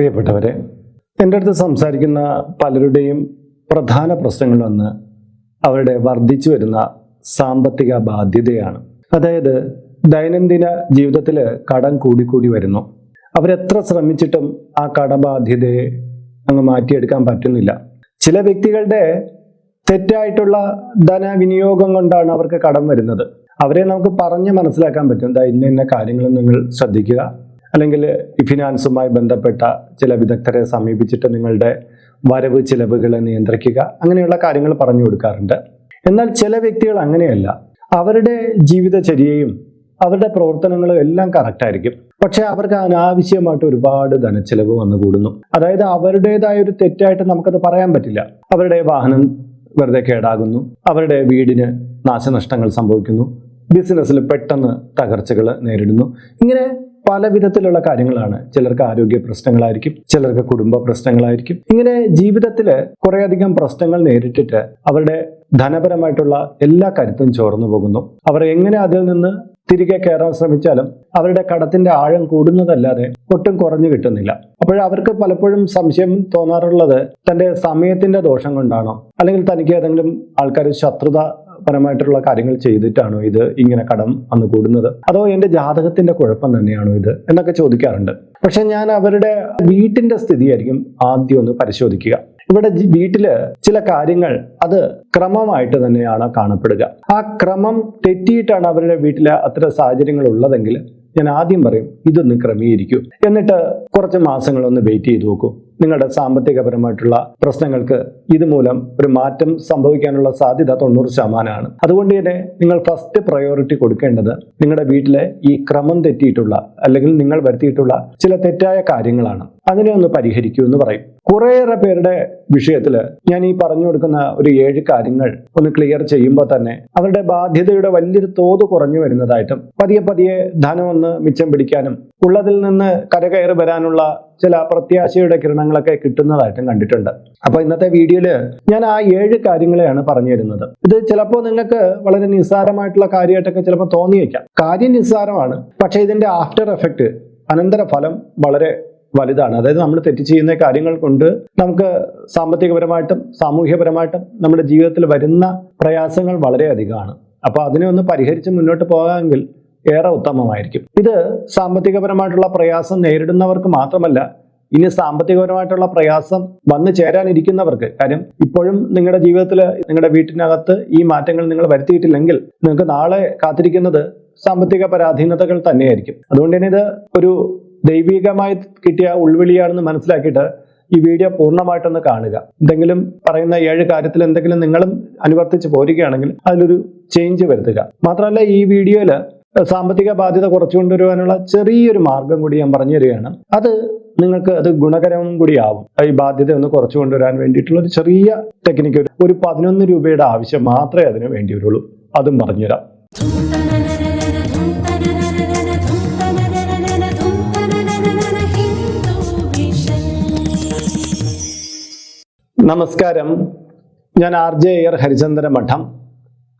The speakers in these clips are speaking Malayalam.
പ്രിയപ്പെട്ടവരെ എന്റെ അടുത്ത് സംസാരിക്കുന്ന പലരുടെയും പ്രധാന പ്രശ്നങ്ങളൊന്ന് അവരുടെ വർദ്ധിച്ചു വരുന്ന സാമ്പത്തിക ബാധ്യതയാണ്. അതായത് ദൈനംദിന ജീവിതത്തിൽ കടം കൂടിക്കൂടി വരുന്നു. അവരെത്ര ശ്രമിച്ചിട്ടും ആ കടബാധ്യതയെ അങ്ങ് മാറ്റിയെടുക്കാൻ പറ്റുന്നില്ല. ചില വ്യക്തികളുടെ തെറ്റായിട്ടുള്ള ധനവിനിയോഗം കൊണ്ടാണ് അവർക്ക് കടം വരുന്നത്. അവരെ നമുക്ക് പറഞ്ഞ് മനസ്സിലാക്കാൻ പറ്റും ഇന്ന ഇന്ന കാര്യങ്ങൾ നിങ്ങൾ ശ്രദ്ധിക്കുക. അല്ലെങ്കിൽ ഫിനാൻസുമായി ബന്ധപ്പെട്ട ചില വിദഗ്ധരെ സമീപിച്ചിട്ട് നിങ്ങളുടെ വരവ് ചിലവുകളെ നിയന്ത്രിക്കുക അങ്ങനെയുള്ള കാര്യങ്ങൾ പറഞ്ഞു കൊടുക്കാറുണ്ട്. എന്നാൽ ചില വ്യക്തികൾ അങ്ങനെയല്ല. അവരുടെ ജീവിതചര്യയും അവരുടെ പ്രവർത്തനങ്ങളും എല്ലാം കറക്റ്റ് ആയിരിക്കും. പക്ഷെ അവർക്ക് അനാവശ്യമായിട്ട് ഒരുപാട് ധനച്ചെലവ് വന്നു കൂടുന്നു. അതായത് അവരുടേതായ ഒരു തെറ്റായിട്ട് നമുക്കത് പറയാൻ പറ്റില്ല. അവരുടെ വാഹനം വെറുതെ കേടാകുന്നു. അവരുടെ വീടിന് നാശനഷ്ടങ്ങൾ സംഭവിക്കുന്നു. ബിസിനസ്സിൽ പെട്ടെന്ന് തകർച്ചകൾ നേരിടുന്നു. ഇങ്ങനെ പല വിധത്തിലുള്ള കാര്യങ്ങളാണ്. ചിലർക്ക് ആരോഗ്യ പ്രശ്നങ്ങളായിരിക്കും ചിലർക്ക് കുടുംബ പ്രശ്നങ്ങളായിരിക്കും. ഇങ്ങനെ ജീവിതത്തിൽ കുറേയധികം പ്രശ്നങ്ങൾ നേരിട്ടിട്ട് അവരുടെ ധനപരമായിട്ടുള്ള എല്ലാ കരുത്തും ചോർന്നു പോകുന്നു. അവർ എങ്ങനെ അതിൽ നിന്ന് തിരികെ കയറാൻ ശ്രമിച്ചാലും അവരുടെ കടത്തിന്റെ ആഴം കൂടുന്നതല്ലാതെ ഒട്ടും കുറഞ്ഞു കിട്ടുന്നില്ല. അപ്പോഴവർക്ക് പലപ്പോഴും സംശയം തോന്നാറുള്ളത് തന്റെ സമയത്തിന്റെ ദോഷം കൊണ്ടാണോ? അല്ലെങ്കിൽ തനിക്ക് ഏതെങ്കിലും ആൾക്കാർ ശത്രുത പരമായിട്ടുള്ള കാര്യങ്ങൾ ചെയ്തിട്ടാണോ ഇത് ഇങ്ങനെ കടം വന്നു കൂടുന്നത്? അതോ എന്റെ ജാതകത്തിന്റെ കുഴപ്പം തന്നെയാണോ ഇത് എന്നൊക്കെ ചോദിക്കാറുണ്ട്. പക്ഷെ ഞാൻ അവരുടെ വീട്ടിന്റെ സ്ഥിതിയായിരിക്കും ആദ്യം ഒന്ന് പരിശോധിക്കുക. ഇവിടെ വീട്ടിൽ ചില കാര്യങ്ങൾ അത് ക്രമമായിട്ട് തന്നെയാണ് കാണപ്പെടുക. ആ ക്രമം തെറ്റിയിട്ടാണ് അവരുടെ വീട്ടിലെ അത്ര സാഹചര്യങ്ങൾ ഉള്ളതെങ്കിൽ ഞാൻ ആദ്യം പറയും ഇതൊന്ന് ക്രമീകരിക്കൂ. എന്നിട്ട് കുറച്ച് മാസങ്ങളൊന്ന് വെയിറ്റ് ചെയ്ത് നോക്കൂ. നിങ്ങളുടെ സാമ്പത്തികപരമായിട്ടുള്ള പ്രശ്നങ്ങൾക്ക് ഇതുമൂലം ഒരു മാറ്റം സംഭവിക്കാനുള്ള സാധ്യത തൊണ്ണൂറ് ശതമാനമാണ്. അതുകൊണ്ട് തന്നെ നിങ്ങൾ ഫസ്റ്റ് പ്രയോറിറ്റി കൊടുക്കേണ്ടത് നിങ്ങളുടെ വീട്ടിലെ ഈ ക്രമം തെറ്റിയിട്ടുള്ള അല്ലെങ്കിൽ നിങ്ങൾ വരുത്തിയിട്ടുള്ള ചില തെറ്റായ കാര്യങ്ങളാണ്. അതിനെ ഒന്ന് പരിഹരിക്കൂ എന്ന് പറയും. കുറേയേറെ പേരുടെ വിഷയത്തിൽ ഞാൻ ഈ പറഞ്ഞു കൊടുക്കുന്ന ഒരു ഏഴ് കാര്യങ്ങൾ ഒന്ന് ക്ലിയർ ചെയ്യുമ്പോൾ തന്നെ അവരുടെ ബാധ്യതയുടെ വലിയൊരു തോത് കുറഞ്ഞു വരുന്നതായിട്ടും പതിയെ പതിയെ ധനം ഒന്ന് മിച്ചം പിടിക്കാനും ഉള്ളതിൽ നിന്ന് കരകയറി വരാനുള്ള ചില പ്രത്യാശയുടെ കിരണങ്ങളൊക്കെ കിട്ടുന്നതായിട്ടും കണ്ടിട്ടുണ്ട്. അപ്പൊ ഇന്നത്തെ വീഡിയോയിൽ ഞാൻ ആ ഏഴ് കാര്യങ്ങളെയാണ് പറഞ്ഞു തരുന്നത്. ഇത് ചിലപ്പോൾ നിങ്ങൾക്ക് വളരെ നിസ്സാരമായിട്ടുള്ള കാര്യമായിട്ടൊക്കെ ചിലപ്പോൾ തോന്നിയേക്കാം. കാര്യം നിസ്സാരമാണ് പക്ഷേ ഇതിന്റെ ആഫ്റ്റർ എഫക്റ്റ് അനന്തരഫലം വളരെ വലുതാണ്. അതായത് നമ്മൾ തെറ്റ് ചെയ്യുന്ന കാര്യങ്ങൾ കൊണ്ട് നമുക്ക് സാമ്പത്തികപരമായിട്ടും സാമൂഹ്യപരമായിട്ടും നമ്മുടെ ജീവിതത്തിൽ വരുന്ന പ്രയാസങ്ങൾ വളരെ അധികമാണ് അപ്പൊ അതിനെ ഒന്ന് പരിഹരിച്ച് മുന്നോട്ട് പോകാമെങ്കിൽ ഏറെ ഉത്തമമായിരിക്കും. ഇത് സാമ്പത്തികപരമായിട്ടുള്ള പ്രയാസം നേരിടുന്നവർക്ക് മാത്രമല്ല ഇനി സാമ്പത്തികപരമായിട്ടുള്ള പ്രയാസം വന്നു ചേരാനിരിക്കുന്നവർക്ക്. കാര്യം ഇപ്പോഴും നിങ്ങളുടെ ജീവിതത്തിൽ നിങ്ങളുടെ വീട്ടിനകത്ത് ഈ മാറ്റങ്ങൾ നിങ്ങൾ വരുത്തിയിട്ടില്ലെങ്കിൽ നിങ്ങൾക്ക് നാളെ കാത്തിരിക്കുന്നത് സാമ്പത്തിക പരാധീനതകൾ തന്നെയായിരിക്കും. അതുകൊണ്ട് തന്നെ ഇത് ഒരു ദൈവികമായി കിട്ടിയ ഉൾവിളിയാണെന്ന് മനസ്സിലാക്കിയിട്ട് ഈ വീഡിയോ പൂർണമായിട്ടൊന്ന് കാണുക. എന്തെങ്കിലും പറയുന്ന ഏഴ് കാര്യത്തിൽ എന്തെങ്കിലും നിങ്ങളും അനുവർത്തിച്ച് പോരുകയാണെങ്കിൽ അതിലൊരു ചേഞ്ച് വരുത്തുക. മാത്രമല്ല ഈ വീഡിയോയിൽ സാമ്പത്തിക ബാധ്യത കുറച്ചു കൊണ്ടുവരുവാനുള്ള ചെറിയൊരു മാർഗം കൂടി ഞാൻ പറഞ്ഞു തരികയാണ് അത് നിങ്ങൾക്ക് അത് ഗുണകരവും കൂടി ആവും. ഈ ബാധ്യത ഒന്ന് കുറച്ചു കൊണ്ടുവരാൻ വേണ്ടിയിട്ടുള്ള ഒരു ചെറിയ ടെക്നിക്ക് ഒരു പതിനൊന്ന് രൂപയുടെ ആവശ്യം മാത്രമേ അതിന് വേണ്ടി വരുള്ളൂ. അതും പറഞ്ഞുതരാം. നമസ്കാരം. ഞാൻ ആർ ജെ എയർ ഹരിചന്ദ്ര മഠം.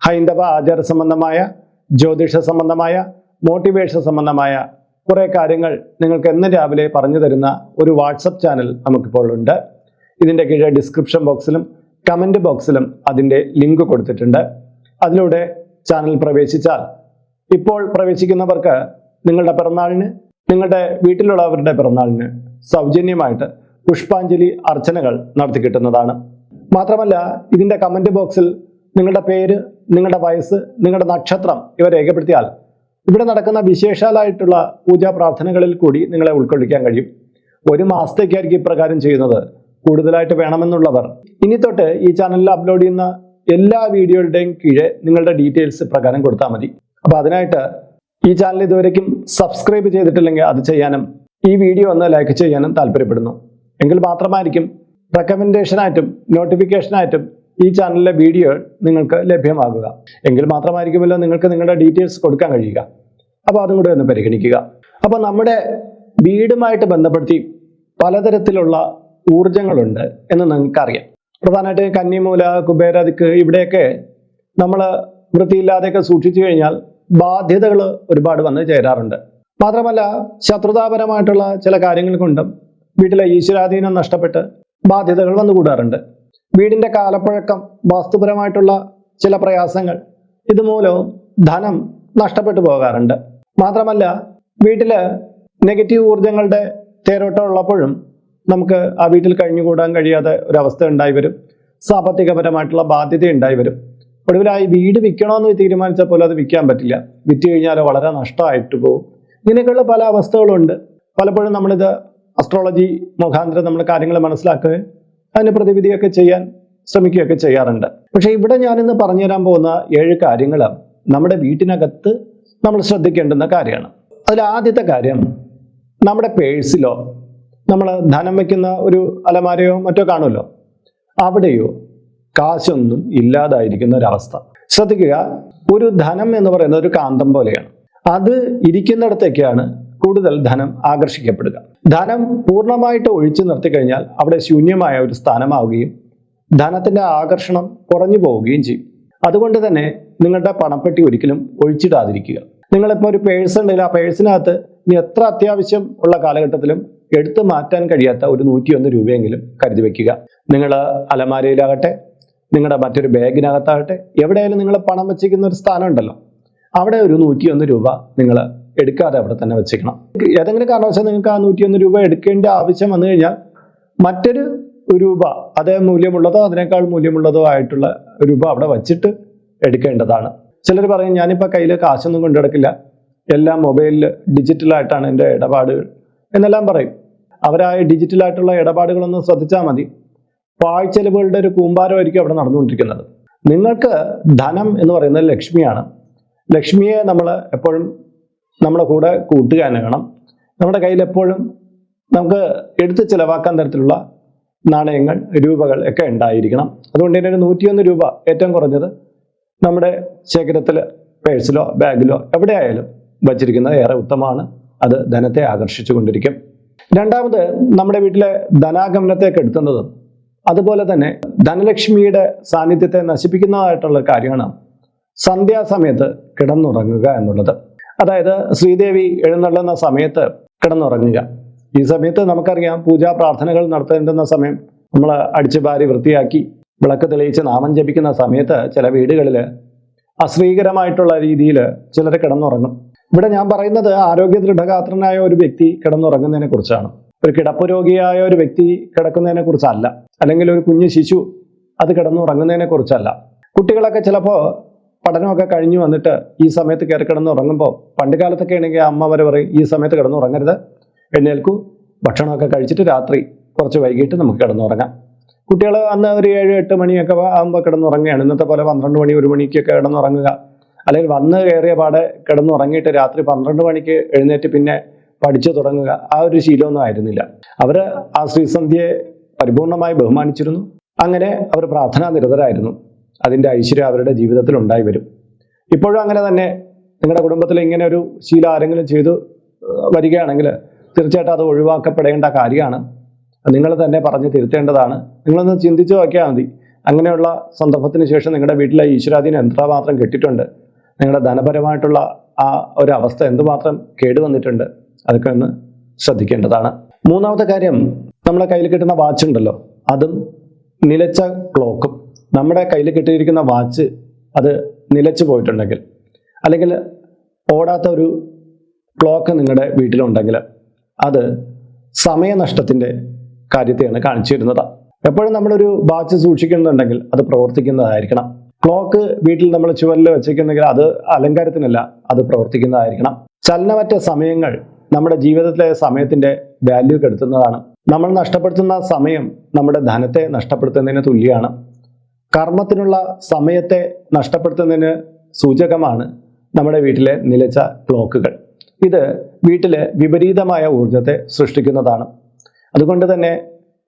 ഹൈന്ദവ ആചാര സംബന്ധമായ ജ്യോതിഷ സംബന്ധമായ മോട്ടിവേഷൻ സംബന്ധമായ കുറേ കാര്യങ്ങൾ നിങ്ങൾക്ക് എന്ന് രാവിലെ പറഞ്ഞു തരുന്ന ഒരു വാട്സപ്പ് ചാനൽ നമുക്കിപ്പോൾ ഉണ്ട്. ഇതിന്റെ കീഴെ ഡിസ്ക്രിപ്ഷൻ ബോക്സിലും കമന്റ് ബോക്സിലും അതിന്റെ ലിങ്ക് കൊടുത്തിട്ടുണ്ട്. അതിലൂടെ ചാനൽ പ്രവേശിച്ചാൽ ഇപ്പോൾ പ്രവേശിക്കുന്നവർക്ക് നിങ്ങളുടെ പിറന്നാളിന് നിങ്ങളുടെ വീട്ടിലുള്ളവരുടെ പിറന്നാളിന് സൗജന്യമായിട്ട് പുഷ്പാഞ്ജലി അർച്ചനകൾ നടത്തി കിട്ടുന്നതാണ്. മാത്രമല്ല ഇതിന്റെ കമന്റ് ബോക്സിൽ നിങ്ങളുടെ പേര് നിങ്ങളുടെ വയസ്സ് നിങ്ങളുടെ നക്ഷത്രം ഇവ രേഖപ്പെടുത്തിയാൽ ഇവിടെ നടക്കുന്ന വിശേഷാലായിട്ടുള്ള പൂജാ പ്രാർത്ഥനകളിൽ കൂടി നിങ്ങളെ ഉൾക്കൊള്ളിക്കാൻ കഴിയും. ഒരു മാസത്തേക്കായിരിക്കും ഇപ്രകാരം ചെയ്യുന്നത്. കൂടുതലായിട്ട് വേണമെന്നുള്ളവർ ഇനി തൊട്ട് ഈ ചാനലിൽ അപ്ലോഡ് ചെയ്യുന്ന എല്ലാ വീഡിയോകളുടെയും കീഴെ നിങ്ങളുടെ ഡീറ്റെയിൽസ് പ്രകാരം കൊടുത്താൽ മതി. അപ്പൊ അതിനായിട്ട് ഈ ചാനൽ ഇതുവരേക്കും സബ്സ്ക്രൈബ് ചെയ്തിട്ടില്ലെങ്കിൽ അത് ചെയ്യാനും ഈ വീഡിയോ ഒന്ന് ലൈക്ക് ചെയ്യാനും താല്പര്യപ്പെടുന്നു. എങ്കിൽ മാത്രമായിരിക്കും റെക്കമെൻഡേഷനായിട്ടും നോട്ടിഫിക്കേഷനായിട്ടും ഈ ചാനലിലെ വീഡിയോ നിങ്ങൾക്ക് ലഭ്യമാകുക. എങ്കിൽ മാത്രമായിരിക്കുമല്ലോ നിങ്ങൾക്ക് നിങ്ങളുടെ ഡീറ്റെയിൽസ് കൊടുക്കാൻ കഴിയുക. അപ്പോൾ അതും കൂടെ ഒന്ന് പരിഗണിക്കുക. അപ്പോൾ നമ്മുടെ വീടുമായിട്ട് ബന്ധപ്പെടുത്തി പലതരത്തിലുള്ള ഊർജങ്ങളുണ്ട് എന്ന് നിങ്ങൾക്കറിയാം. പ്രധാനമായിട്ട് കന്നിമൂല കുബേരദിക്ക് ഇവിടെയൊക്കെ നമ്മൾ വൃത്തിയില്ലാതെയൊക്കെ സൂക്ഷിച്ചു കഴിഞ്ഞാൽ ബാധ്യതകൾ ഒരുപാട് വന്ന് ചേരാറുണ്ട്. മാത്രമല്ല ശത്രുതാപരമായിട്ടുള്ള ചില കാര്യങ്ങൾ കൊണ്ടും വീട്ടിലെ ഈശ്വരാധീനം നഷ്ടപ്പെട്ട് ബാധ്യതകൾ വന്നുകൂടാറുണ്ട്. വീടിന്റെ കാലപ്പഴക്കം വാസ്തുപരമായിട്ടുള്ള ചില പ്രയാസങ്ങൾ ഇതുമൂലം ധനം നഷ്ടപ്പെട്ടു പോകാറുണ്ട്. മാത്രമല്ല വീട്ടിൽ നെഗറ്റീവ് ഊർജങ്ങളുടെ തേരോട്ടം ഉള്ളപ്പോഴും നമുക്ക് ആ വീട്ടിൽ കഴിഞ്ഞുകൂടാൻ കഴിയാതെ ഒരവസ്ഥ ഉണ്ടായി വരും. സാമ്പത്തികപരമായിട്ടുള്ള ബാധ്യത ഉണ്ടായി വരും. ഒടുവിലായി വീട് വിൽക്കണമെന്ന് തീരുമാനിച്ചപ്പോൾ അത് വിൽക്കാൻ പറ്റില്ല. വിറ്റ് കഴിഞ്ഞാലോ വളരെ നഷ്ടമായിട്ട് പോകും. ഇങ്ങനെയൊക്കെയുള്ള പല അവസ്ഥകളുണ്ട്. പലപ്പോഴും നമ്മളിത് അസ്ട്രോളജി മുഖാന്തരം നമ്മൾ കാര്യങ്ങൾ മനസ്സിലാക്കുകയും അതിന് പ്രതിവിധിയൊക്കെ ചെയ്യാൻ ശ്രമിക്കുകയൊക്കെ ചെയ്യാറുണ്ട്. പക്ഷേ ഇവിടെ ഞാനിന്ന് പറഞ്ഞു തരാൻ പോകുന്ന ഏഴ് കാര്യങ്ങൾ നമ്മുടെ വീട്ടിനകത്ത് നമ്മൾ ശ്രദ്ധിക്കേണ്ടുന്ന കാര്യമാണ്. അതിൽ ആദ്യത്തെ കാര്യം നമ്മുടെ പേഴ്സിലോ നമ്മൾ ധനം വയ്ക്കുന്ന ഒരു അലമാരയോ മറ്റോ കാണുമല്ലോ? അവിടെയോ കാശൊന്നും ഇല്ലാതായിരിക്കുന്ന ഒരവസ്ഥ. ശ്രദ്ധിക്കുക ഒരു ധനം എന്ന് പറയുന്നത് ഒരു കാന്തം പോലെയാണ്. അത് ഇരിക്കുന്നിടത്തേക്കാണ് കൂടുതൽ ധനം ആകർഷിക്കപ്പെടുക. ധനം പൂർണമായിട്ട് ഒഴിച്ചു നിർത്തി കഴിഞ്ഞാൽ അവിടെ ശൂന്യമായ ഒരു സ്ഥാനമാവുകയും ധനത്തിന്റെ ആകർഷണം കുറഞ്ഞു പോവുകയും ചെയ്യും. അതുകൊണ്ട് തന്നെ നിങ്ങളുടെ പണപ്പെട്ടി ഒരിക്കലും ഒഴിച്ചിടാതിരിക്കുക. നിങ്ങളിപ്പോൾ ഒരു പേഴ്സ് ഉണ്ടെങ്കിൽ ആ പേഴ്സിനകത്ത് ഇനി എത്ര അത്യാവശ്യം ഉള്ള കാലഘട്ടത്തിലും എടുത്തു മാറ്റാൻ കഴിയാത്ത ഒരു നൂറ്റിയൊന്ന് രൂപയെങ്കിലും കരുതി വെക്കുക. നിങ്ങൾ അലമാരയിലാകട്ടെ നിങ്ങളുടെ മറ്റൊരു ബാഗിനകത്താകട്ടെ എവിടെയായാലും നിങ്ങൾ പണം വെച്ചിരിക്കുന്ന ഒരു സ്ഥാനം ഉണ്ടല്ലോ. അവിടെ ഒരു നൂറ്റിയൊന്ന് രൂപ നിങ്ങൾ എടുക്കാതെ അവിടെ തന്നെ വെച്ചേക്കണം. ഏതെങ്കിലും കാരണവശാൽ നിങ്ങൾക്ക് ആ നൂറ്റിയൊന്ന് രൂപ എടുക്കേണ്ട ആവശ്യം വന്നു കഴിഞ്ഞാൽ മറ്റൊരു രൂപ അതേ മൂല്യമുള്ളതോ അതിനേക്കാൾ മൂല്യമുള്ളതോ ആയിട്ടുള്ള രൂപ അവിടെ വച്ചിട്ട് എടുക്കേണ്ടതാണ്. ചിലർ പറയും ഞാനിപ്പോൾ കയ്യിൽ കാശൊന്നും കൊണ്ടെടുക്കില്ല എല്ലാം മൊബൈലിൽ ഡിജിറ്റലായിട്ടാണ് എന്റെ ഇടപാടുകൾ. എന്നെല്ലാം പറയും. അവരായ ഡിജിറ്റലായിട്ടുള്ള ഇടപാടുകളൊന്നും ശ്രദ്ധിച്ചാൽ മതി. പാഴ്ചെലവുകളുടെ ഒരു കൂമ്പാരമായിരിക്കും അവിടെ നടന്നുകൊണ്ടിരിക്കുന്നത്. നിങ്ങൾക്ക് ധനം എന്ന് പറയുന്നത് ലക്ഷ്മിയാണ്. ലക്ഷ്മിയെ നമ്മൾ എപ്പോഴും നമ്മുടെ കൂടെ കൂട്ടുക തന്നെ നമ്മുടെ കയ്യിൽ എപ്പോഴും നമുക്ക് എടുത്ത് ചിലവാക്കാൻ തരത്തിലുള്ള നാണയങ്ങൾ രൂപകൾ ഒക്കെ ഉണ്ടായിരിക്കണം. അതുകൊണ്ട് തന്നെ ഒരു നൂറ്റിയൊന്ന് രൂപ ഏറ്റവും കുറഞ്ഞത് നമ്മുടെ ശേഖരത്തിൽ പേഴ്സിലോ ബാഗിലോ എവിടെയായാലും വച്ചിരിക്കുന്നത് ഏറെ ഉത്തമമാണ്. അത് ധനത്തെ ആകർഷിച്ചു കൊണ്ടിരിക്കും. രണ്ടാമത് നമ്മുടെ വീട്ടിലെ ധനാഗമനത്തെ കെടുത്തുന്നതും അതുപോലെ തന്നെ ധനലക്ഷ്മിയുടെ സാന്നിധ്യത്തെ നശിപ്പിക്കുന്നതായിട്ടുള്ള കാര്യമാണ് സന്ധ്യാസമയത്ത് കിടന്നുറങ്ങുക എന്നുള്ളത്. അതായത് ശ്രീദേവി എഴുന്നള്ളുന്ന സമയത്ത് കിടന്നുറങ്ങുക. ഈ സമയത്ത് നമുക്കറിയാം പൂജാ പ്രാർത്ഥനകൾ നടത്തേണ്ടുന്ന സമയം. നമ്മൾ അടിച്ചു പാരി വൃത്തിയാക്കി വിളക്ക് തെളിയിച്ച് നാമം ജപിക്കുന്ന സമയത്ത് ചില വീടുകളിൽ അശ്രീകരമായിട്ടുള്ള രീതിയിൽ ചിലർ കിടന്നുറങ്ങും. ഇവിടെ ഞാൻ പറയുന്നത് ആരോഗ്യ ദൃഢഗാത്രനായ ഒരു വ്യക്തി കിടന്നുറങ്ങുന്നതിനെ കുറിച്ചാണ്. ഒരു കിടപ്പ് രോഗിയായ ഒരു വ്യക്തി കിടക്കുന്നതിനെ കുറിച്ചല്ല. അല്ലെങ്കിൽ ഒരു കുഞ്ഞു ശിശു അത് കിടന്നുറങ്ങുന്നതിനെ കുറിച്ചല്ല. കുട്ടികളൊക്കെ ചിലപ്പോൾ പഠനമൊക്കെ കഴിഞ്ഞു വന്നിട്ട് ഈ സമയത്ത് കയറി കിടന്നുറങ്ങുമ്പോൾ പണ്ട് കാലത്തൊക്കെ ആണെങ്കിൽ അമ്മ വരെ പറയും ഈ സമയത്ത് കിടന്നുറങ്ങരുത് എഴുന്നേൽക്കൂ. ഭക്ഷണമൊക്കെ കഴിച്ചിട്ട് രാത്രി കുറച്ച് വൈകിട്ട് നമുക്ക് കിടന്നുറങ്ങാം കുട്ടികൾ അന്ന് ഒരു ഏഴ് എട്ട് മണിയൊക്കെ ആകുമ്പോൾ കിടന്നുറങ്ങുകയാണ് ഇന്നത്തെ പോലെ പന്ത്രണ്ട് മണി ഒരു മണിക്കൊക്കെ കിടന്നുറങ്ങുക അല്ലെങ്കിൽ വന്ന് കയറിയ പാടെ കിടന്നുറങ്ങിയിട്ട് രാത്രി പന്ത്രണ്ട് മണിക്ക് എഴുന്നേറ്റ് പിന്നെ പഠിച്ചു തുടങ്ങുക. ആ ഒരു ശീലമൊന്നും ആയിരുന്നില്ല. അവർ ആ ശ്രീസന്ധ്യയെ പരിപൂർണമായി ബഹുമാനിച്ചിരുന്നു. അങ്ങനെ അവർ പ്രാർത്ഥനാ നിരതരായിരുന്നു. അതിന്റെ ഐശ്വര്യം അവരുടെ ജീവിതത്തിൽ ഉണ്ടായി വരും. ഇപ്പോഴും അങ്ങനെ തന്നെ നിങ്ങളുടെ കുടുംബത്തിൽ ഇങ്ങനെ ഒരു ശീലം ആരെങ്കിലും ചെയ്തു വരികയാണെങ്കിൽ തീർച്ചയായിട്ടും അത് ഒഴിവാക്കപ്പെടേണ്ട കാര്യമാണ്. നിങ്ങൾ തന്നെ പറഞ്ഞ് തിരുത്തേണ്ടതാണ്. നിങ്ങളൊന്ന് ചിന്തിച്ചു നോക്കിയാൽ മതി. അങ്ങനെയുള്ള സന്ദർഭത്തിന് ശേഷം നിങ്ങളുടെ വീട്ടിലെ ഈശ്വരാധീനം എത്രമാത്രം കെട്ടിട്ടുണ്ട് നിങ്ങളുടെ ധനപരമായിട്ടുള്ള ആ ഒരു അവസ്ഥ എന്തുമാത്രം കേടുവന്നിട്ടുണ്ട് അതൊക്കെ ഒന്ന് ശ്രദ്ധിക്കേണ്ടതാണ്. മൂന്നാമത്തെ കാര്യം നമ്മളെ കയ്യിൽ കിട്ടുന്ന വാച്ച് ഉണ്ടല്ലോ അതും നിലച്ച ക്ലോക്കും. നമ്മുടെ കയ്യിൽ കിട്ടിയിരിക്കുന്ന വാച്ച് അത് നിലച്ചു പോയിട്ടുണ്ടെങ്കിൽ അല്ലെങ്കിൽ ഓടാത്ത ഒരു ക്ലോക്ക് നിങ്ങളുടെ വീട്ടിലുണ്ടെങ്കിൽ അത് സമയനഷ്ടത്തിന്റെ കാര്യത്തെയാണ് കാണിച്ചു തരുന്നത് എപ്പോഴും നമ്മളൊരു വാച്ച് സൂക്ഷിക്കുന്നുണ്ടെങ്കിൽ അത് പ്രവർത്തിക്കുന്നതായിരിക്കണം. ക്ലോക്ക് വീട്ടിൽ നമ്മൾ ചുവലിൽ വെച്ചിരിക്കുന്നെങ്കിൽ അത് അലങ്കാരത്തിനല്ല അത് പ്രവർത്തിക്കുന്നതായിരിക്കണം. ചലനമറ്റ സമയങ്ങൾ നമ്മുടെ ജീവിതത്തിലെ സമയത്തിന്റെ വാല്യൂ കെടുത്തുന്നതാണ്. നമ്മൾ നഷ്ടപ്പെടുത്തുന്ന സമയം നമ്മുടെ ധനത്തെ നഷ്ടപ്പെടുത്തുന്നതിന് തുല്യമാണ്. കർമ്മത്തിനുള്ള സമയത്തെ നഷ്ടപ്പെടുത്തുന്നതിന് സൂചകമാണ് നമ്മുടെ വീട്ടിലെ നിലച്ച ക്ലോക്കുകൾ ഇത് വീട്ടിലെ വിപരീതമായ ഊർജത്തെ സൃഷ്ടിക്കുന്നതാണ്. അതുകൊണ്ട് തന്നെ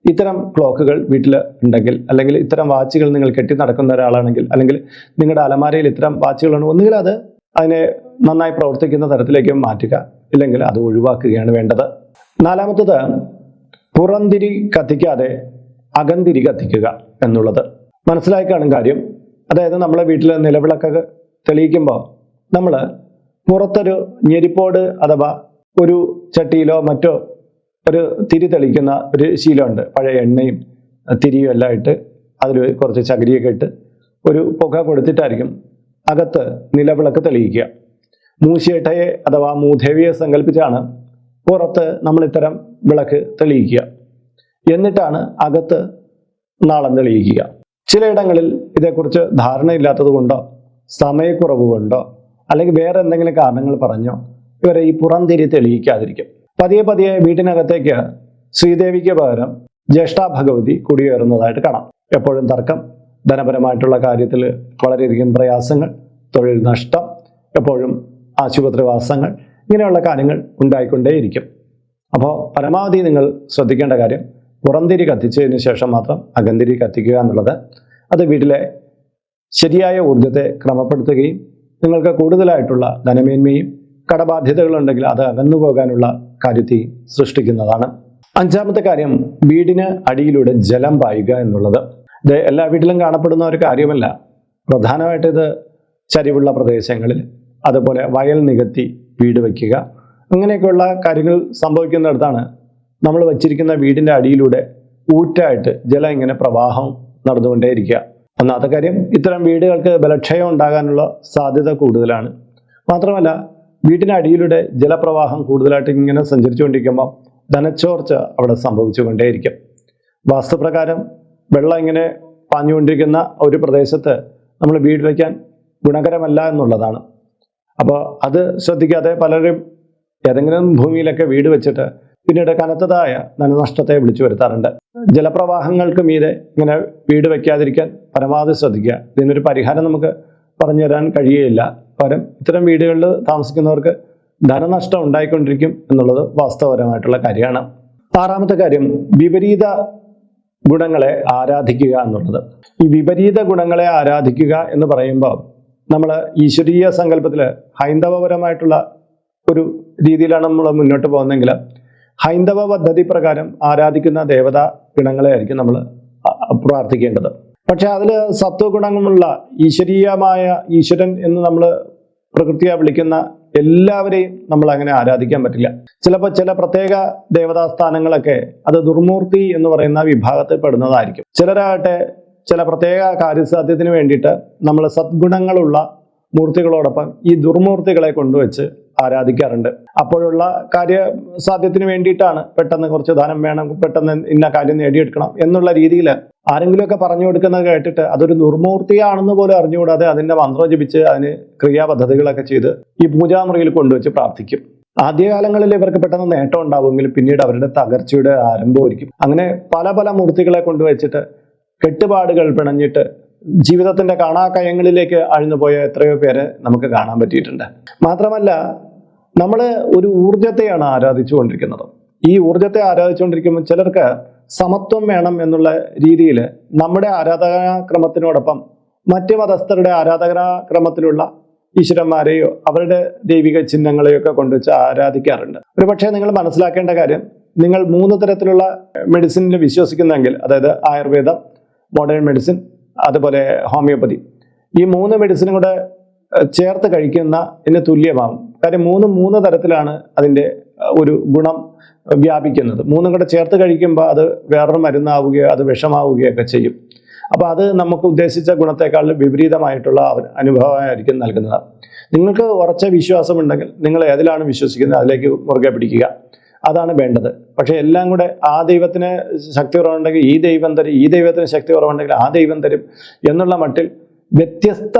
ഇത്തരം ക്ലോക്കുകൾ വീട്ടിൽ ഉണ്ടെങ്കിൽ അല്ലെങ്കിൽ ഇത്തരം വാച്ചുകൾ നിങ്ങൾ കെട്ടി നടക്കുന്ന ഒരാളാണെങ്കിൽ അല്ലെങ്കിൽ നിങ്ങളുടെ അലമാരയിൽ ഇത്തരം വാച്ചുകളാണ് ഒന്നുകിൽ അത് അതിനെ നന്നായി പ്രവർത്തിക്കുന്ന തരത്തിലേക്ക് മാറ്റുക ഇല്ലെങ്കിൽ അത് ഒഴിവാക്കുകയാണ് വേണ്ടത്. നാലാമത്തത് പുറംതിരി കത്തിക്കാതെ അകന്തിരി കത്തിക്കുക എന്നുള്ളത്. മനസ്സിലായി കാണും കാര്യം. അതായത് നമ്മളെ വീട്ടിലെ നിലവിളക്കൊക്കെ തെളിയിക്കുമ്പോൾ നമ്മൾ പുറത്തൊരു ഞെരിപ്പോട് അഥവാ ഒരു ചട്ടിയിലോ മറ്റോ ഒരു തിരി തെളിക്കുന്ന ഒരു ശീലമുണ്ട്. പഴയ എണ്ണയും തിരിയും എല്ലാം ഇട്ട് അതിൽ കുറച്ച് ചകിരിയൊക്കെ ഇട്ട് ഒരു പുക കൊടുത്തിട്ടായിരിക്കും അകത്ത് നിലവിളക്ക് തെളിയിക്കുക. മൂശേട്ടയെ അഥവാ മൂദേവിയെ സങ്കല്പിച്ചാണ് പുറത്ത് നമ്മൾ ഇത്തരം വിളക്ക് തെളിയിക്കുക. എന്നിട്ടാണ് അകത്ത് നാളം തെളിയിക്കുക. ചിലയിടങ്ങളിൽ ഇതേക്കുറിച്ച് ധാരണയില്ലാത്തത് കൊണ്ടോ സമയക്കുറവ് കൊണ്ടോ അല്ലെങ്കിൽ വേറെ എന്തെങ്കിലും കാരണങ്ങൾ പറഞ്ഞോ ഇവരെ ഈ പുറംതിരി തെളിയിക്കാതിരിക്കും. പതിയെ പതിയെ വീട്ടിനകത്തേക്ക് ശ്രീദേവിക്ക് പകരം ജ്യേഷ്ഠ ഭഗവതി കുടിയേറുന്നതായിട്ട് കാണാം. എപ്പോഴും തർക്കം ധനപരമായിട്ടുള്ള കാര്യത്തിൽ വളരെയധികം പ്രയാസങ്ങൾ തൊഴിൽ നഷ്ടം എപ്പോഴും ആശുപത്രിവാസങ്ങൾ ഇങ്ങനെയുള്ള കാര്യങ്ങൾ ഉണ്ടായിക്കൊണ്ടേയിരിക്കും. അപ്പോൾ പരമാവധി നിങ്ങൾ ശ്രദ്ധിക്കേണ്ട കാര്യം പുറംതിരി കത്തിച്ചതിന് ശേഷം മാത്രം അകന്തിരി കത്തിക്കുക എന്നുള്ളത് അത് വീട്ടിലെ ശരിയായ ഊർജത്തെ ക്രമപ്പെടുത്തുകയും നിങ്ങൾക്ക് കൂടുതലായിട്ടുള്ള ധനമേന്മയും കടബാധ്യതകളുണ്ടെങ്കിൽ അത് അകന്നു പോകാനുള്ള സൃഷ്ടിക്കുന്നതാണ്. അഞ്ചാമത്തെ കാര്യം വീടിന് അടിയിലൂടെ ജലം പായുക എന്നുള്ളത്. ഇത് എല്ലാ വീട്ടിലും കാണപ്പെടുന്ന ഒരു കാര്യമല്ല. പ്രധാനമായിട്ട് ഇത് ചരിവുള്ള പ്രദേശങ്ങളിൽ അതുപോലെ വയൽ നികത്തി വീട് വയ്ക്കുക അങ്ങനെയൊക്കെയുള്ള കാര്യങ്ങൾ സംഭവിക്കുന്നിടത്താണ് നമ്മൾ വച്ചിരിക്കുന്ന വീടിന്റെ അടിയിലൂടെ ഊറ്റായിട്ട് ജലം ഇങ്ങനെ പ്രവാഹം നടന്നുകൊണ്ടേയിരിക്കുക. ഒന്നാമത്തെ കാര്യം ഇത്തരം വീടുകൾക്ക് ബലക്ഷയം ഉണ്ടാകാനുള്ള സാധ്യത കൂടുതലാണ്. മാത്രമല്ല വീട്ടിന് അടിയിലൂടെ ജലപ്രവാഹം കൂടുതലായിട്ട് ഇങ്ങനെ സഞ്ചരിച്ചുകൊണ്ടിരിക്കുമ്പോൾ ധനച്ചോർച്ച അവിടെ സംഭവിച്ചുകൊണ്ടേയിരിക്കും. വാസ്തുപ്രകാരം വെള്ളം ഇങ്ങനെ പാഞ്ഞുകൊണ്ടിരിക്കുന്ന ഒരു പ്രദേശത്ത് നമ്മൾ വീട് വയ്ക്കാൻ ഗുണകരമല്ല എന്നുള്ളതാണ്. അപ്പോൾ അത് ശ്രദ്ധിക്കാതെ പലരും ഏതെങ്കിലും ഭൂമിയിലൊക്കെ വീട് വെച്ചിട്ട് പിന്നീട് കനത്തതായ ധനനഷ്ടത്തെ വിളിച്ചു വരുത്താറുണ്ട്. ജലപ്രവാഹങ്ങൾക്ക് മീതെ ഇങ്ങനെ വീട് വയ്ക്കാതിരിക്കാൻ പരമാവധി ശ്രദ്ധിക്കുക. ഇതിനൊരു പരിഹാരം നമുക്ക് പറഞ്ഞു തരാൻ കഴിയുകയില്ല പകരം ഇത്തരം വീടുകളിൽ താമസിക്കുന്നവർക്ക് ധനനഷ്ടം ഉണ്ടായിക്കൊണ്ടിരിക്കും എന്നുള്ളത് വാസ്തവപരമായിട്ടുള്ള കാര്യമാണ്. ആറാമത്തെ കാര്യം വിപരീത ഗുണങ്ങളെ ആരാധിക്കുക എന്നുള്ളത്. ഈ വിപരീത ഗുണങ്ങളെ ആരാധിക്കുക എന്ന് പറയുമ്പോൾ നമ്മൾ ഈശ്വരീയ സങ്കല്പത്തിൽ ഹൈന്ദവപരമായിട്ടുള്ള ഒരു രീതിയിലാണ് നമ്മൾ മുന്നോട്ട് പോകുന്നതെങ്കിൽ ഹൈന്ദവ പദ്ധതി പ്രകാരം ആരാധിക്കുന്ന ദേവതാ ഗണങ്ങളെ ആയിരിക്കും നമ്മൾ പ്രാർത്ഥിക്കേണ്ടത്. പക്ഷെ അതിൽ സത്വഗുണങ്ങളുള്ള ഈശ്വരീയമായ ഈശ്വരൻ എന്ന് നമ്മൾ പ്രകൃതിയെ വിളിക്കുന്ന എല്ലാവരെയും നമ്മൾ അങ്ങനെ ആരാധിക്കാൻ പറ്റില്ല. ചിലപ്പോൾ ചില പ്രത്യേക ദേവതാസ്ഥാനങ്ങളൊക്കെ അത് ദുർമൂർത്തി എന്ന് പറയുന്ന വിഭാഗത്തിൽ പെടുന്നതായിരിക്കും. ചിലരാകട്ടെ ചില പ്രത്യേക കാര്യസാധ്യത്തിന് വേണ്ടിയിട്ട് നമ്മൾ സദ്ഗുണങ്ങളുള്ള മൂർത്തികളോടൊപ്പം ഈ ദുർമൂർത്തികളെ കൊണ്ടുവച്ച് ആരാധിക്കാറുണ്ട്. അപ്പോഴുള്ള കാര്യ സാധ്യത്തിന് വേണ്ടിയിട്ടാണ് പെട്ടെന്ന് കുറച്ച് ധനം വേണം പെട്ടെന്ന് ഇന്ന കാര്യം നേടിയെടുക്കണം എന്നുള്ള രീതിയിൽ ആരെങ്കിലുമൊക്കെ പറഞ്ഞു കൊടുക്കുന്നത് കേട്ടിട്ട് അതൊരു ദുർമൂർത്തിയാണെന്ന് പോലും അറിഞ്ഞുകൂടാതെ അതിന്റെ മന്ത്രം ജപിച്ച് അതിന് ക്രിയാപദ്ധതികളൊക്കെ ചെയ്ത് ഈ പൂജാമുറിയിൽ കൊണ്ടുവച്ച് പ്രാർത്ഥിക്കും. ആദ്യകാലങ്ങളിൽ ഇവർക്ക് പെട്ടെന്ന് നേട്ടം ഉണ്ടാവുമെങ്കിലും പിന്നീട് അവരുടെ തകർച്ചയുടെ ആരംഭമായിരിക്കും അങ്ങനെ പല പല മൂർത്തികളെ കൊണ്ടുവച്ചിട്ട് കെട്ടുപാടുകൾ പിണഞ്ഞിട്ട് ജീവിതത്തിന്റെ കാണാക്കയങ്ങളിലേക്ക് അഴിഞ്ഞുപോയ എത്രയോ പേരെ നമുക്ക് കാണാൻ പറ്റിയിട്ടുണ്ട്. മാത്രമല്ല നമ്മൾ ഒരു ഊർജത്തെയാണ് ആരാധിച്ചുകൊണ്ടിരിക്കുന്നത്. ഈ ഊർജത്തെ ആരാധിച്ചുകൊണ്ടിരിക്കുമ്പോൾ ചിലർക്ക് സമത്വം വേണം എന്നുള്ള രീതിയിൽ നമ്മുടെ ആരാധനാക്രമത്തിനോടൊപ്പം മറ്റ് മതസ്ഥരുടെ ആരാധനാക്രമത്തിലുള്ള ഈശ്വരന്മാരെയോ അവരുടെ ദൈവിക ചിഹ്നങ്ങളെയൊക്കെ കൊണ്ടുവച്ച് ആരാധിക്കാറുണ്ട്. ഒരു പക്ഷേ നിങ്ങൾ മനസ്സിലാക്കേണ്ട കാര്യം നിങ്ങൾ മൂന്ന് തരത്തിലുള്ള മെഡിസിനിൽ വിശ്വസിക്കുന്നെങ്കിൽ അതായത് ആയുർവേദം മോഡേൺ മെഡിസിൻ അതുപോലെ ഹോമിയോപ്പതി ഈ മൂന്ന് മെഡിസിനും കൂടെ ചേർത്ത് കഴിക്കുന്ന ഇതിന് തുല്യമാകും കാര്യം മൂന്ന് മൂന്ന് തരത്തിലാണ് അതിന്റെ ഒരു ഗുണം വ്യാപിക്കുന്നത്. മൂന്നും കൂടെ ചേർത്ത് കഴിക്കുമ്പോൾ അത് വേറൊരു മരുന്നാവുകയോ അത് വിഷമാവുകയൊക്കെ ചെയ്യും. അപ്പോൾ അത് നമുക്ക് ഉദ്ദേശിച്ച ഗുണത്തെക്കാൾ വിപരീതമായിട്ടുള്ള അനുഭവമായിരിക്കും നൽകുന്നത്. നിങ്ങൾക്ക് ഉറച്ച വിശ്വാസമുണ്ടെങ്കിൽ നിങ്ങൾ ഏതിലാണ് വിശ്വസിക്കുന്നത് അതിലേക്ക് മുറുകെ പിടിക്കുക. അതാണ് വേണ്ടത്. പക്ഷേ എല്ലാം കൂടെ ആ ദൈവത്തിന് ശക്തി കുറവുണ്ടെങ്കിൽ ഈ ദൈവം തരും ഈ ദൈവത്തിന് ശക്തി കുറവുണ്ടെങ്കിൽ ആ ദൈവം തരും എന്നുള്ള മട്ടിൽ വ്യത്യസ്ത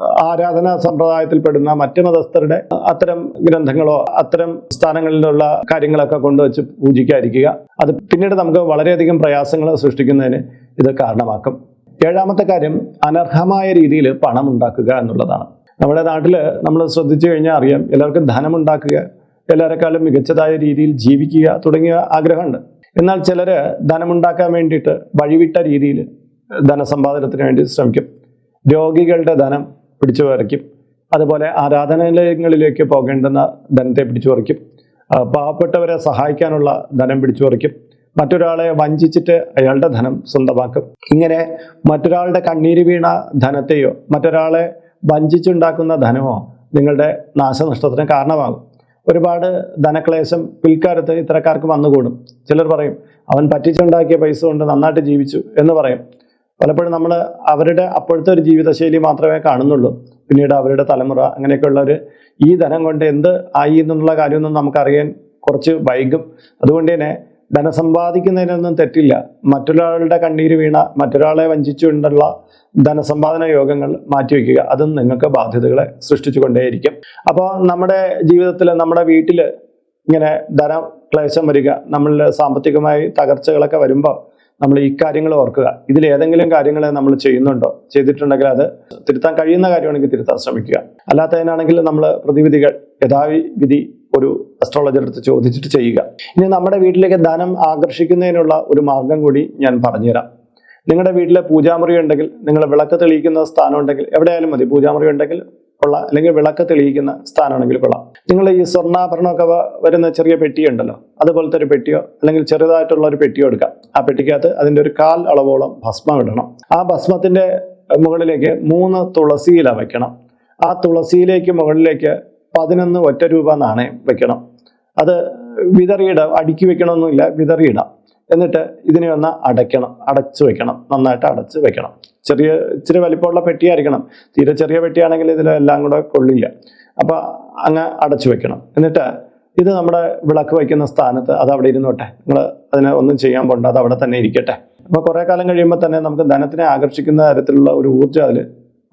ആരാധനാ സമ്പ്രദായത്തിൽപ്പെടുന്ന മറ്റ് മതസ്ഥരുടെ അത്തരം ഗ്രന്ഥങ്ങളോ അത്തരം സ്ഥാനങ്ങളിലുള്ള കാര്യങ്ങളൊക്കെ കൊണ്ടുവച്ച് പൂജിക്കാതിരിക്കുക. അത് പിന്നീട് നമുക്ക് വളരെയധികം പ്രയാസങ്ങൾ സൃഷ്ടിക്കുന്നതിന് ഇത് കാരണമാക്കും. ഏഴാമത്തെ കാര്യം അനർഹമായ രീതിയിൽ പണം ഉണ്ടാക്കുക എന്നുള്ളതാണ്. നമ്മുടെ നാട്ടിൽ നമ്മൾ ശ്രദ്ധിച്ചു കഴിഞ്ഞാൽ അറിയാം എല്ലാവർക്കും ധനം ഉണ്ടാക്കുക എല്ലാവരെക്കാളും മികച്ചതായ രീതിയിൽ ജീവിക്കുക തുടങ്ങിയ ആഗ്രഹമുണ്ട്. എന്നാൽ ചിലർ ധനമുണ്ടാക്കാൻ വേണ്ടിയിട്ട് വഴിവിട്ട രീതിയിൽ ധനസമ്പാദനത്തിന് വേണ്ടി ശ്രമിക്കും. രോഗികളുടെ ധനം പിടിച്ചു പറിക്കും അതുപോലെ ആരാധനാലയങ്ങളിലേക്ക് പോകേണ്ടുന്ന ധനത്തെ പിടിച്ചു പറിക്കും പാവപ്പെട്ടവരെ സഹായിക്കാനുള്ള ധനം പിടിച്ചു പറിക്കും മറ്റൊരാളെ വഞ്ചിച്ചിട്ട് അയാളുടെ ധനം സ്വന്തമാക്കും. ഇങ്ങനെ മറ്റൊരാളുടെ കണ്ണീര് വീണ ധനത്തെയോ മറ്റൊരാളെ വഞ്ചിച്ചുണ്ടാക്കുന്ന ധനമോ നിങ്ങളുടെ നാശനഷ്ടത്തിന് കാരണമാകും. ഒരുപാട് ധനക്ലേശം പിൽക്കാലത്ത് ഇത്തരക്കാർക്ക് വന്നുകൂടും. ചിലർ പറയും അവൻ പറ്റിച്ചുണ്ടാക്കിയ പൈസ കൊണ്ട് നന്നായിട്ട് ജീവിച്ചു എന്ന് പറയും. പലപ്പോഴും നമ്മൾ അവരുടെ അപ്പോഴത്തെ ഒരു ജീവിതശൈലി മാത്രമേ കാണുന്നുള്ളൂ. പിന്നീട് അവരുടെ തലമുറ അങ്ങനെയൊക്കെയുള്ളവർ ഈ ധനം കൊണ്ട് എന്ത് ആയി എന്നുള്ള കാര്യമൊന്നും നമുക്കറിയാൻ കുറച്ച് വൈകും. അതുകൊണ്ട് തന്നെ ധനം സമ്പാദിക്കുന്നതിനൊന്നും തെറ്റില്ല. മറ്റൊരാളുടെ കണ്ണീര് വീണ മറ്റൊരാളെ വഞ്ചിച്ചുകൊണ്ടുള്ള ധനസമ്പാദന യോഗങ്ങൾ മാറ്റിവെക്കുക അതും നിങ്ങൾക്ക് ബാധ്യതകളെ സൃഷ്ടിച്ചുകൊണ്ടേയിരിക്കും. അപ്പോൾ നമ്മുടെ ജീവിതത്തിൽ നമ്മുടെ വീട്ടിൽ ഇങ്ങനെ ധനം ക്ലേശം വരിക നമ്മളിൽ സാമ്പത്തികമായി തകർച്ചകളൊക്കെ വരുമ്പോൾ നമ്മൾ ഈ കാര്യങ്ങൾ ഓർക്കുക. ഇതിൽ ഏതെങ്കിലും കാര്യങ്ങൾ നമ്മൾ ചെയ്യുന്നുണ്ടോ? ചെയ്തിട്ടുണ്ടെങ്കിൽ അത് തിരുത്താൻ കഴിയുന്ന കാര്യമാണെങ്കിൽ തിരുത്താൻ ശ്രമിക്കുക. അല്ലാത്തതിനാണെങ്കിൽ നമ്മൾ പ്രതിവിധികൾ യഥാവിധി ഒരു അസ്ട്രോളജർ അടുത്ത് ചോദിച്ചിട്ട് ചെയ്യുക. ഇനി നമ്മുടെ വീട്ടിലേക്ക് ധനം ആകർഷിക്കുന്നതിനുള്ള ഒരു മാർഗം കൂടി ഞാൻ പറഞ്ഞുതരാം. നിങ്ങളുടെ വീട്ടിലെ പൂജാമുറി ഉണ്ടെങ്കിൽ നിങ്ങൾ വിളക്ക് തെളിയിക്കുന്ന സ്ഥാനം ഉണ്ടെങ്കിൽ എവിടെയായാലും മതി. പൂജാമുറി ഉണ്ടെങ്കിൽ കൊള്ളാം അല്ലെങ്കിൽ വിളക്ക് തെളിയിക്കുന്ന സ്ഥാനമാണെങ്കിൽ കൊള്ളാം. നിങ്ങൾ ഈ സ്വർണാഭരണമൊക്കെ വരുന്ന ചെറിയ പെട്ടി ഉണ്ടല്ലോ അതുപോലത്തെ ഒരു പെട്ടിയോ അല്ലെങ്കിൽ ചെറുതായിട്ടുള്ള ഒരു പെട്ടിയോ എടുക്കാം. ആ പെട്ടിക്കകത്ത് അതിന്റെ ഒരു കാൽ അളവോളം ഭസ്മം ഇടണം. ആ ഭസ്മത്തിന്റെ മുകളിലേക്ക് മൂന്ന് തുളസിയില വയ്ക്കണം ആ തുളസിയിലേക്ക് മുകളിലേക്ക് പതിനൊന്ന് ഒറ്റ രൂപ നാണയം വെക്കണം. അത് വിതറിയിടാം അടുക്കി വെക്കണമെന്നില്ല വിതറിയിടാം. എന്നിട്ട് ഇതിനെ ഒന്ന് അടയ്ക്കണം അടച്ചു വെക്കണം നന്നായിട്ട് അടച്ചു വെക്കണം. ചെറിയ ഇച്ചിരി വലിപ്പമുള്ള പെട്ടിയായിരിക്കണം. തീരെ ചെറിയ പെട്ടിയാണെങ്കിൽ ഇതിലെല്ലാം കൂടെ കൊള്ളില്ല. അപ്പോൾ അങ്ങ് അടച്ചു വെക്കണം. എന്നിട്ട് ഇത് നമ്മുടെ വിളക്ക് വയ്ക്കുന്ന സ്ഥാനത്ത് അത് അവിടെ ഇരുന്നോട്ടെ. നിങ്ങൾ അതിനെ ഒന്നും ചെയ്യാൻ പോണ്ട അത് അവിടെ തന്നെ ഇരിക്കട്ടെ. അപ്പോൾ കുറേ കാലം കഴിയുമ്പോൾ തന്നെ നമുക്ക് ധനത്തിനെ ആകർഷിക്കുന്ന തരത്തിലുള്ള ഒരു ഊർജം അതിൽ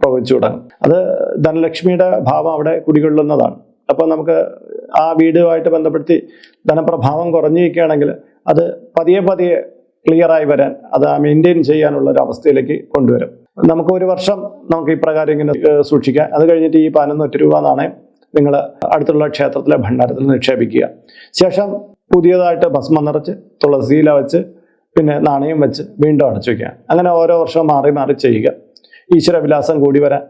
പ്രവഹിച്ചു തുടങ്ങും. അത് ധനലക്ഷ്മിയുടെ ഭാവം അവിടെ കുടികൊള്ളുന്നതാണ്. അപ്പോൾ നമുക്ക് ആ വീടുമായിട്ട് ബന്ധപ്പെടുത്തി ധനപ്രഭാവം കുറഞ്ഞിരിക്കുകയാണെങ്കിൽ അത് പതിയെ പതിയെ ക്ലിയറായി വരാൻ അത് മെയിന്റെയിൻ ചെയ്യാനുള്ള ഒരു അവസ്ഥയിലേക്ക് കൊണ്ടുവരും. നമുക്ക് ഒരു വർഷം നമുക്ക് ഇപ്രകാരം ഇങ്ങനെ സൂക്ഷിക്കാം. അത് കഴിഞ്ഞിട്ട് ഈ പതിനൊന്ന് ഒറ്റ രൂപ നാണയം നിങ്ങൾ അടുത്തുള്ള ക്ഷേത്രത്തിലെ ഭണ്ഡാരത്തിൽ നിക്ഷേപിക്കുക. ശേഷം പുതിയതായിട്ട് ഭസ്മം നിറച്ച് തുളസിയില വെച്ച് പിന്നെ നാണയം വെച്ച് വീണ്ടും അടച്ചു വയ്ക്കുക. അങ്ങനെ ഓരോ വർഷവും മാറി മാറി ചെയ്യുക. ഈശ്വരവിലാസം കൂടി വരാൻ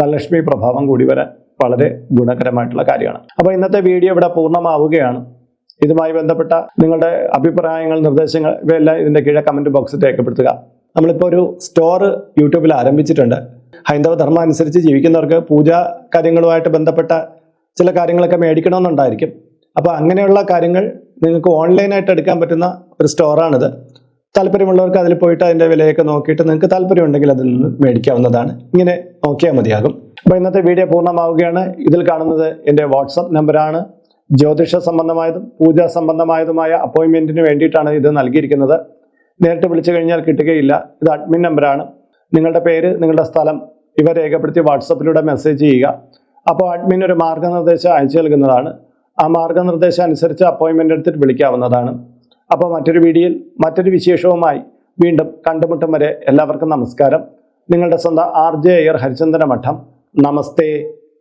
ധനലക്ഷ്മി പ്രഭാവം കൂടി വരാൻ വളരെ ഗുണകരമായിട്ടുള്ള കാര്യമാണ്. അപ്പോൾ ഇന്നത്തെ വീഡിയോ ഇവിടെ പൂർണമാവുകയാണ്. ഇതുമായി ബന്ധപ്പെട്ട നിങ്ങളുടെ അഭിപ്രായങ്ങൾ നിർദ്ദേശങ്ങൾ ഇവയെല്ലാം ഇതിന്റെ കീഴെ കമന്റ് ബോക്സിൽ രേഖപ്പെടുത്തുക. നമ്മളിപ്പോൾ ഒരു സ്റ്റോർ യൂട്യൂബിൽ ആരംഭിച്ചിട്ടുണ്ട്. ഹൈന്ദവ ധർമ്മം അനുസരിച്ച് ജീവിക്കുന്നവർക്ക് പൂജാ കാര്യങ്ങളുമായിട്ട് ബന്ധപ്പെട്ട ചില കാര്യങ്ങളൊക്കെ മേടിക്കണമെന്നുണ്ടായിരിക്കും. അപ്പോൾ അങ്ങനെയുള്ള കാര്യങ്ങൾ നിങ്ങൾക്ക് ഓൺലൈനായിട്ട് എടുക്കാൻ പറ്റുന്ന ഒരു സ്റ്റോറാണിത് താല്പര്യമുള്ളവർക്ക് അതിൽ പോയിട്ട് അതിന്റെ വിലയൊക്കെ നോക്കിയിട്ട് നിങ്ങൾക്ക് താല്പര്യമുണ്ടെങ്കിൽ അതിൽ നിന്ന് മേടിക്കാവുന്നതാണ്. ഇങ്ങനെ നോക്കിയാൽ മതിയാകും. അപ്പോൾ ഇന്നത്തെ വീഡിയോ പൂർണമാവുകയാണ്. ഇതിൽ കാണുന്നത് എന്റെ വാട്സപ്പ് നമ്പറാണ് ജ്യോതിഷ സംബന്ധമായതും പൂജാ സംബന്ധമായതുമായ അപ്പോയിൻമെന്റിന് വേണ്ടിയിട്ടാണ് ഇത് നൽകിയിരിക്കുന്നത്. നേരിട്ട് വിളിച്ചു കഴിഞ്ഞാൽ കിട്ടുകയില്ല. ഇത് അഡ്മിൻ നമ്പറാണ്. നിങ്ങളുടെ പേര് നിങ്ങളുടെ സ്ഥലം ഇവ രേഖപ്പെടുത്തി വാട്സപ്പിലൂടെ മെസ്സേജ് ചെയ്യുക. അപ്പോൾ അഡ്മിൻ ഒരു മാർഗനിർദ്ദേശം അയച്ചു നൽകുന്നതാണ്. ആ മാർഗനിർദ്ദേശം അനുസരിച്ച് അപ്പോയിൻമെന്റ് എടുത്തിട്ട് വിളിക്കാവുന്നതാണ്. അപ്പോൾ മറ്റൊരു വീഡിയോയിൽ മറ്റൊരു വിശേഷവുമായി വീണ്ടും കണ്ടുമുട്ടും വരെ എല്ലാവർക്കും നമസ്കാരം. നിങ്ങളുടെ സ്വന്തം ആർ ജെ അയ്യർ ഹരിചന്ദന മഠം. നമസ്തേ.